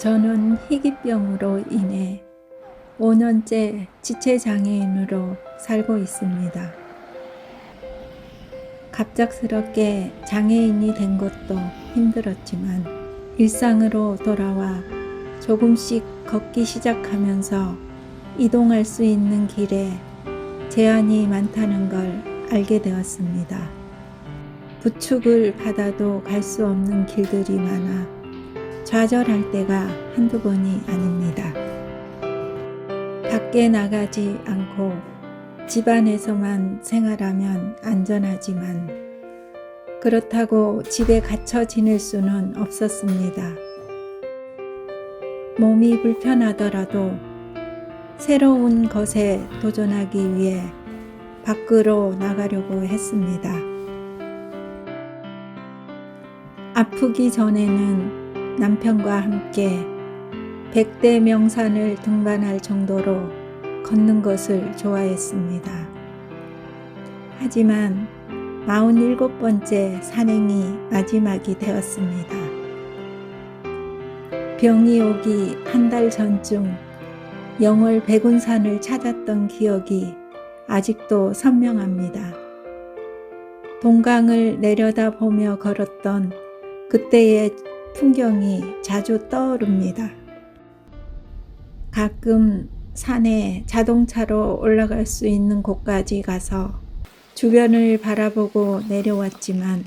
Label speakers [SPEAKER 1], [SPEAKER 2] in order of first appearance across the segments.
[SPEAKER 1] 저는 희귀병으로 인해 5년째 지체장애인으로 살고 있습니다. 갑작스럽게 장애인이 된 것도 힘들었지만 일상으로 돌아와 조금씩 걷기 시작하면서 이동할 수 있는 길에 제한이 많다는 걸 알게 되었습니다. 부축을 받아도 갈 수 없는 길들이 많아 좌절할 때가 한두 번이 아닙니다. 밖에 나가지 않고 집안에서만 생활하면 안전하지만 그렇다고 집에 갇혀 지낼 수는 없었습니다. 몸이 불편하더라도 새로운 것에 도전하기 위해 밖으로 나가려고 했습니다. 아프기 전에는 남편과 함께 백대 명산을 등반할 정도로 걷는 것을 좋아했습니다. 하지만 47번째 산행이 마지막이 되었습니다. 병이 오기 한 달 전쯤 영월 백운산을 찾았던 기억이 아직도 선명합니다. 동강을 내려다보며 걸었던 그때의 풍경이 자주 떠오릅니다. 가끔 산에 자동차로 올라갈 수 있는 곳까지 가서 주변을 바라보고 내려왔지만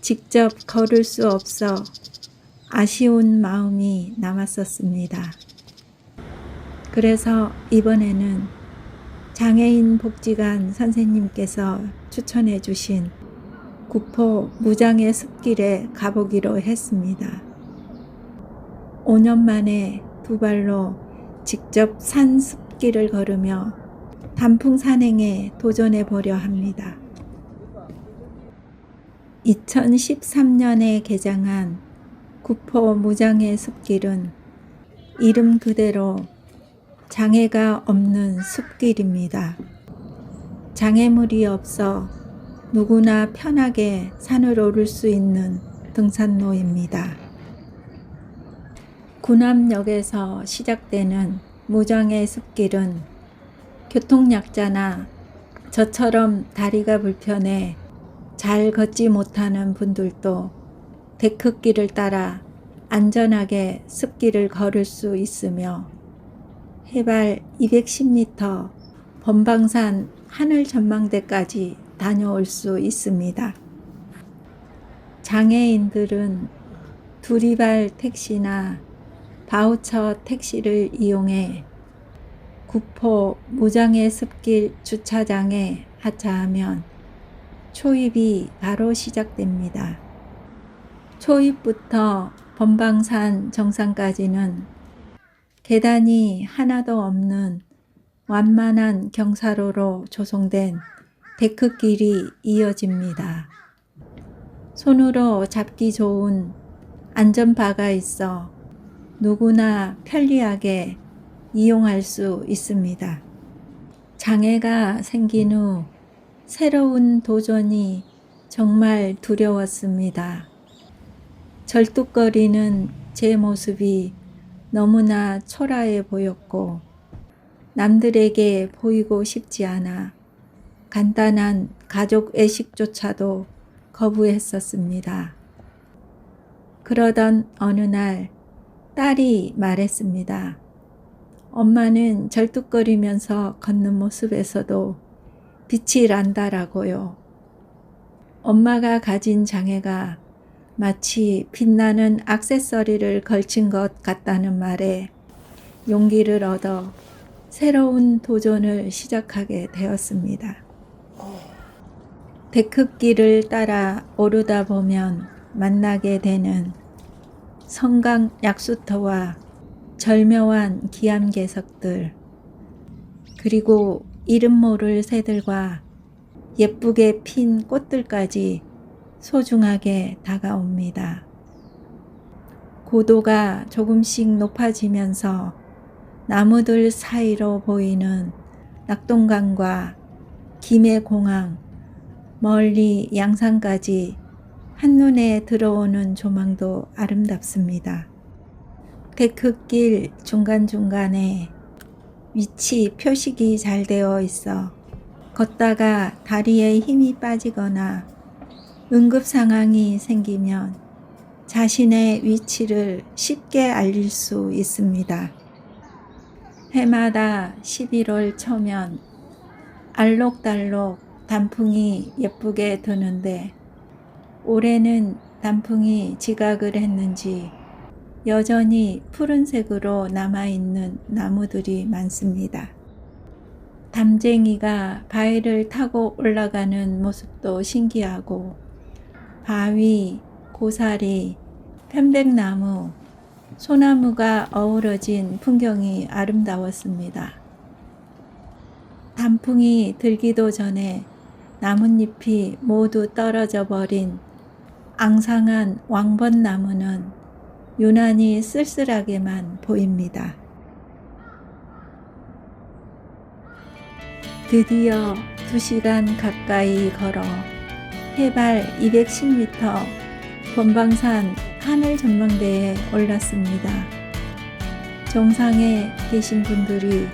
[SPEAKER 1] 직접 걸을 수 없어 아쉬운 마음이 남았었습니다. 그래서 이번에는 장애인 복지관 선생님께서 추천해 주신 구포 무장의 숲길에 가보기로 했습니다. 5년 만에 두 발로 직접 산 숲길을 걸으며 단풍 산행에 도전해 보려 합니다. 2013년에 개장한 구포 무장의 숲길은 이름 그대로 장애가 없는 숲길입니다. 장애물이 없어 누구나 편하게 산을 오를 수 있는 등산로입니다. 구남역에서 시작되는 무장의 숲길은 교통약자나 저처럼 다리가 불편해 잘 걷지 못하는 분들도 데크길을 따라 안전하게 숲길을 걸을 수 있으며 해발 210m 범방산 하늘 전망대까지 다녀올 수 있습니다. 장애인들은 두리발 택시나 바우처 택시를 이용해 구포 무장의 숲길 주차장에 하차하면 초입이 바로 시작됩니다. 초입부터 범방산 정상까지는 계단이 하나도 없는 완만한 경사로로 조성된 데크길이 이어집니다. 손으로 잡기 좋은 안전바가 있어 누구나 편리하게 이용할 수 있습니다. 장애가 생긴 후 새로운 도전이 정말 두려웠습니다. 절뚝거리는 제 모습이 너무나 초라해 보였고 남들에게 보이고 싶지 않아 간단한 가족 애식조차도 거부했었습니다. 그러던 어느 날 딸이 말했습니다. 엄마는 절뚝거리면서 걷는 모습에서도 빛이 난다라고요. 엄마가 가진 장애가 마치 빛나는 악세서리를 걸친 것 같다는 말에 용기를 얻어 새로운 도전을 시작하게 되었습니다. 데크길을 따라 오르다 보면 만나게 되는 성강 약수터와 절묘한 기암괴석들, 그리고 이름 모를 새들과 예쁘게 핀 꽃들까지 소중하게 다가옵니다. 고도가 조금씩 높아지면서 나무들 사이로 보이는 낙동강과 김해공항, 멀리 양산까지 한눈에 들어오는 조망도 아름답습니다. 데크길 중간중간에 위치 표식이 잘 되어 있어 걷다가 다리에 힘이 빠지거나 응급 상황이 생기면 자신의 위치를 쉽게 알릴 수 있습니다. 해마다 11월 초면 알록달록 단풍이 예쁘게 드는데 올해는 단풍이 지각을 했는지 여전히 푸른색으로 남아있는 나무들이 많습니다. 담쟁이가 바위를 타고 올라가는 모습도 신기하고 바위, 고사리, 편백나무, 소나무가 어우러진 풍경이 아름다웠습니다. 단풍이 들기도 전에 나뭇잎이 모두 떨어져 버린 앙상한 왕벚나무는 유난히 쓸쓸하게만 보입니다. 드디어 2시간 가까이 걸어 해발 210m 본방산 하늘 전망대에 올랐습니다. 정상에 계신 분들이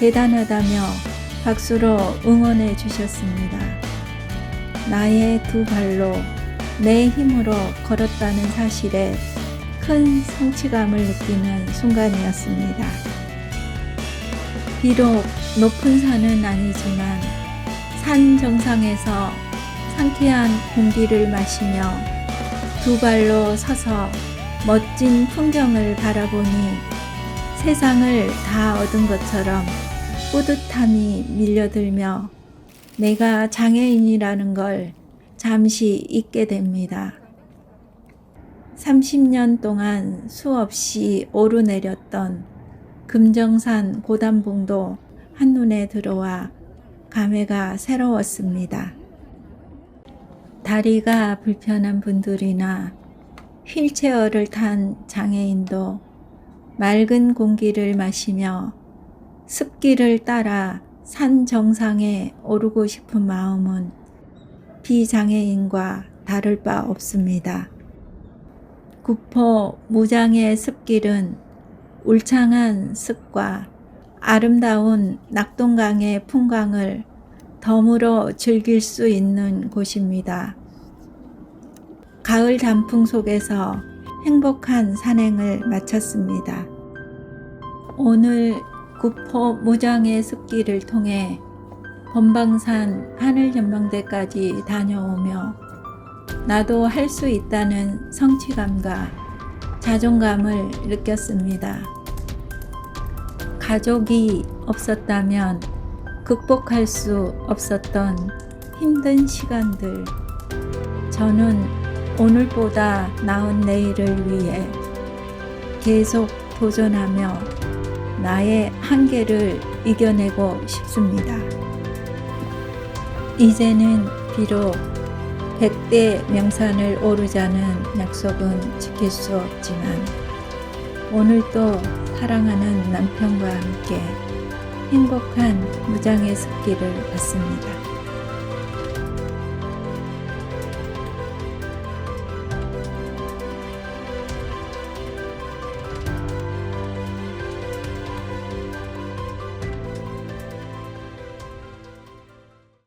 [SPEAKER 1] 대단하다며 박수로 응원해 주셨습니다. 나의 두 발로 내 힘으로 걸었다는 사실에 큰 성취감을 느끼는 순간이었습니다. 비록 높은 산은 아니지만 산 정상에서 상쾌한 공기를 마시며 두 발로 서서 멋진 풍경을 바라보니 세상을 다 얻은 것처럼 뿌듯함이 밀려들며 내가 장애인이라는 걸 잠시 잊게 됩니다. 30년 동안 수없이 오르내렸던 금정산 고단봉도 한눈에 들어와 감회가 새로웠습니다. 다리가 불편한 분들이나 휠체어를 탄 장애인도 맑은 공기를 마시며 습기를 따라 산 정상에 오르고 싶은 마음은 비장애인과 다를 바 없습니다. 구포 무장의 습길은 울창한 습과 아름다운 낙동강의 풍광을 덤으로 즐길 수 있는 곳입니다. 가을 단풍 속에서 행복한 산행을 마쳤습니다. 오늘 구포 무장의 습기를 통해 범방산 하늘전망대까지 다녀오며 나도 할 수 있다는 성취감과 자존감을 느꼈습니다. 가족이 없었다면 극복할 수 없었던 힘든 시간들. 저는 오늘보다 나은 내일을 위해 계속 도전하며 나의 한계를 이겨내고 싶습니다. 이제는 비록 100대 명산을 오르자는 약속은 지킬 수 없지만 오늘도 사랑하는 남편과 함께 행복한 무장의 습기를 받습니다.